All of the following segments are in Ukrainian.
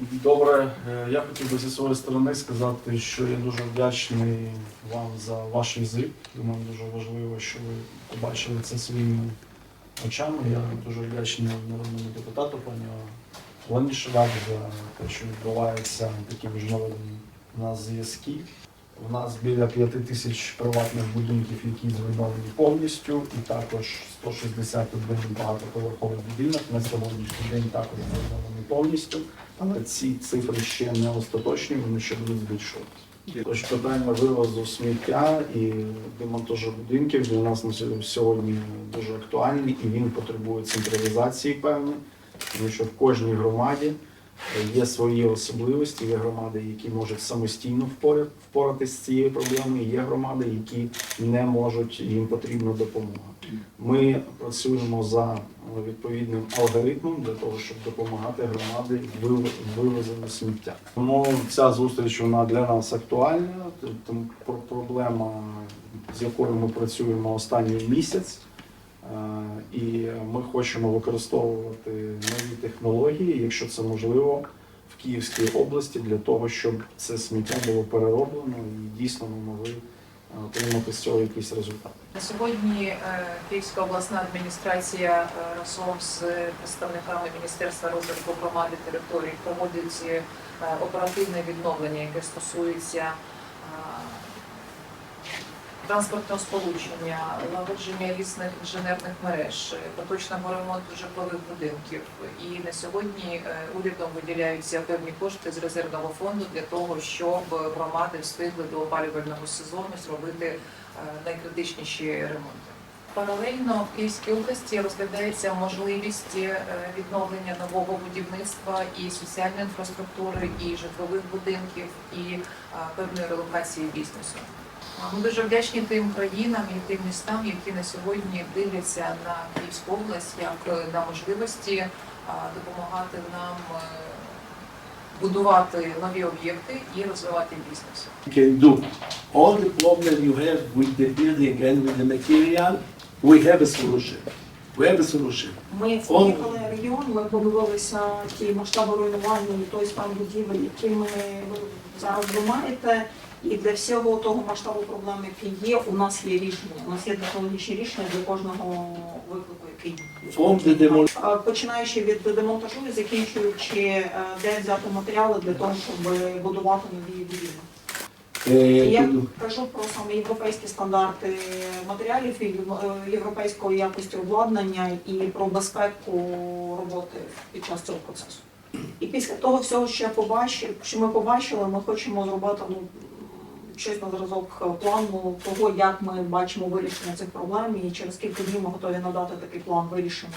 Добре, Е, я хотів би зі своєї сторони сказати, що я дуже вдячний вам за ваш візит. Думаю, дуже важливо, що ви побачили це своїми очами. Я дуже вдячний народному депутату пані Олені Шевак за те, що відбуваються такі міжнародні у нас зв'язки. У нас біля 5 тисяч приватних будинків, які зруйновані повністю, і також 161 багатоповерховий будинок на сьогоднішній день також зруйнований повністю. Але ці цифри ще не остаточні, вони ще будуть збільшуватися. Тож питання вивозу сміття і демонтажу будинків для нас на сьогодні дуже актуальний і він потребує централізації певної, тому що в кожній громаді є свої особливості, є громади, які можуть самостійно впоратися з цією проблемою, є громади, які не можуть, їм потрібна допомога. Ми працюємо за е, відповідним алгоритмом для того, щоб допомагати громаді в вив- сміття. Тому ця зустріч вона для нас актуальна. Тому про- проблема, з якою ми працюємо останній місяць. І ми хочемо використовувати нові технології, якщо це можливо, в Київській області для того, щоб це сміття було перероблено і дійсно ми могли е, отримати з цього якийсь результат. На сьогодні е, Київська обласна адміністрація е, разом з представниками Міністерства розвитку громади територій проводить оперативне відновлення, яке стосується транспортного сполучення, налагодження різних інженерних мереж, поточного ремонту житлових будинків. І на сьогодні е, урядом виділяються певні кошти з резервного фонду для того, щоб громади встигли до опалювального сезону зробити е, найкритичніші ремонти. Паралельно в Київській області розглядається можливість е, відновлення нового будівництва і соціальної інфраструктури, і житлових будинків, і певної релокації бізнесу. Ми дуже вдячні тим країнам і тим містам, які на сьогодні дивляться на Київську область як е, на можливості е, допомагати нам е, будувати нові об'єкти і розвивати бізнес. You can do all the problem you have with the building and with the material, we have a solution. We have a solution. Ми поїхали в регіон, ми подивилися ті масштаби руйнування і той стан будівель, які ми зараз ви маєте. І для всього того масштабу проблем, який є, у нас є рішення. У нас є технологічні рішення для кожного виклику, який є. Е, Починаючи від демонтажу і закінчуючи, е, де взяти матеріали для того, щоб будувати нові будівлі. І Я кажу про саме європейські стандарти матеріалів і е, європейської якості обладнання і про безпеку роботи під час цього процесу. І після того всього, що я побачив, що ми побачили, ми хочемо зробити ну, щось на зразок плану того, як ми бачимо вирішення цих проблем, і через кілька днів ми готові надати такий план вирішення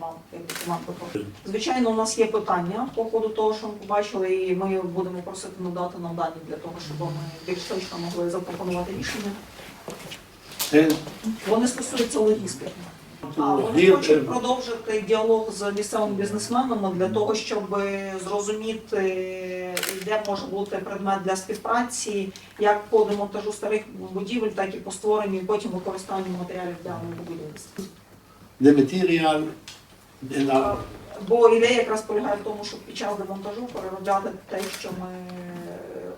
вам, документ. Звичайно, у нас є питання по ходу того, що ми побачили, і ми будемо просити надати нам дані для того, щоб ми більш точно могли запропонувати рішення. Вони стосуються логістики. А вони хочуть продовжити діалог з місцевими бізнесменами для того, щоб зрозуміти, де може бути предмет для співпраці, як по демонтажу старих будівель, так і по створенню і потім використанню матеріалів для будівництва. the material and our, Бо ідея якраз полягає в тому, щоб під час демонтажу переробляти те, що ми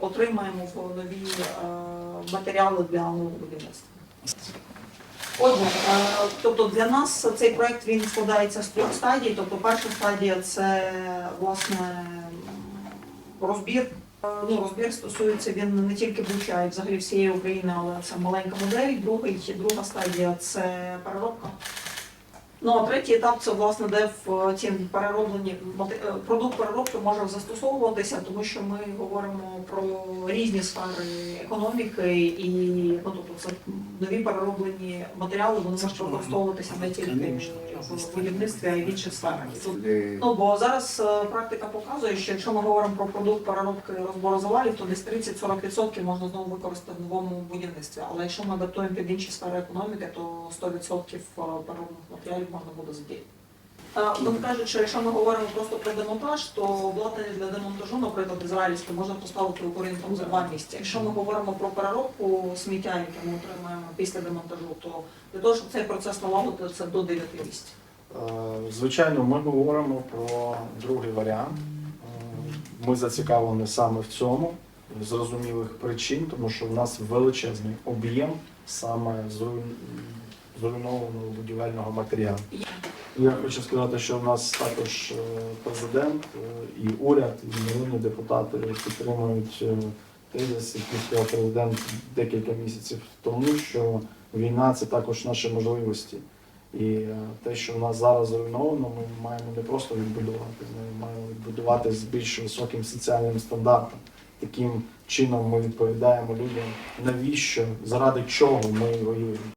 отримаємо в нові е, матеріали для нового будівництва. Отже, е, тобто для нас цей проект він складається з трьох стадій. Тобто перша стадія це власне розбір. Е, Ну, розбір стосується він не тільки Буча, й взагалі всієї України, але це маленька модель. Другий, друга стадія це переробка. Ну а третій етап це власне, де в ці перероблені мати- е, продукт переробки може застосовуватися, тому що ми говоримо про різні сфери економіки, і ну, тобто це нові перероблені матеріали, вони можуть використовуватися не тільки в будівництві, а й в інших сферах. Ну бо зараз е, практика показує, що якщо ми говоримо про продукт переробки розбору завалів, то десь 30-40% можна знову використати в новому будівництві. Але якщо ми адаптуємо під інші сфери економіки, то 100% переробних матеріалів можна буде задіяти. Е, Тому кажучи, якщо ми говоримо просто про демонтаж, то обладнання для демонтажу, наприклад, ізраїльське, можна поставити орієнтом за два місяці. Якщо ми говоримо про переробку сміття, яке ми отримаємо після демонтажу, то для того, щоб цей процес налагодити, це до 9 місяців. Е, Звичайно, ми говоримо про другий варіант. Е, Ми зацікавлені саме в цьому з зрозумілих причин, тому що в нас величезний об'єм саме зруйнованого будівельного матеріалу. Я хочу сказати, що в нас також е, президент е, і уряд, і народні депутати підтримують е, тезис, який сказав президент декілька місяців тому, що війна це також наші можливості. І те, що в нас зараз зруйновано, ми маємо не просто відбудувати, ми маємо відбудувати з більш високим соціальним стандартом. Таким чином ми відповідаємо людям, навіщо, заради чого ми воюємо.